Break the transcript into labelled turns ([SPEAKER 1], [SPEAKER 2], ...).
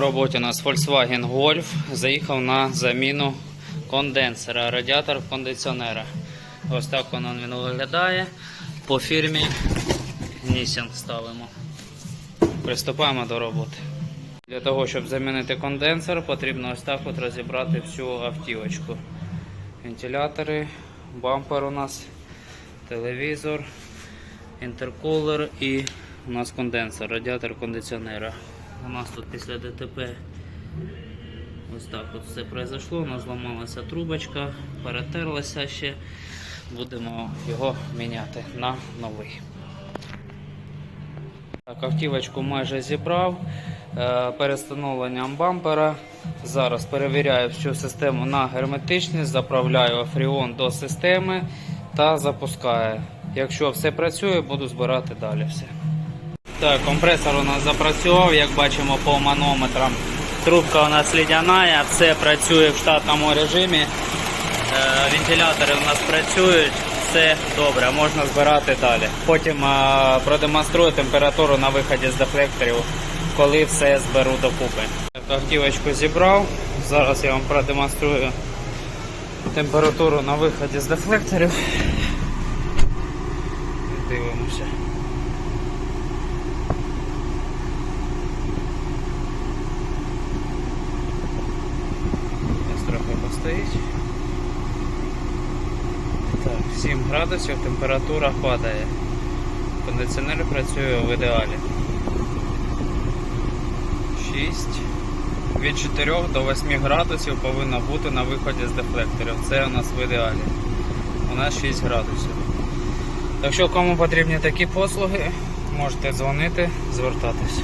[SPEAKER 1] Роботі у нас Volkswagen Golf заїхав на заміну конденсера, радіатор кондиціонера. Ось так воно він виглядає. По фірмі Nissan ставимо. Приступаємо до роботи. Для того, щоб замінити конденсер, потрібно ось так от розібрати всю автівочку. Вентилятори, бампер у нас, телевізор, інтеркулер і у нас конденсер, радіатор кондиціонера. У нас тут після ДТП ось так от все произошло. У нас зламалася трубочка, перетерлася ще. Будемо його міняти на новий. Так, автівочку майже зібрав. Е, Перед встановленням бампера. Зараз перевіряю всю систему на герметичність, заправляю фріон до системи та запускаю. Якщо все працює, буду збирати далі все. Так, компресор у нас запрацював, як бачимо по манометрам. Трубка у нас лідяна, все працює в штатному режимі. Е, Вентилятори у нас працюють, все добре, можна збирати далі. Потім е, продемонструю температуру на виході з дефлекторів, коли все зберу докупи. Автівочку зібрав. Зараз я вам продемонструю температуру на виході з дефлекторів. Дивимося. Ось постоїть. Так, 7 градусів, температура падає. Кондиціонер працює в ідеалі. 6. Від 4 до 8 градусів повинно бути на виході з дефлекторів. Це у нас в ідеалі. У нас 6 градусів. Якщо кому потрібні такі послуги, можете дзвонити, звертатись.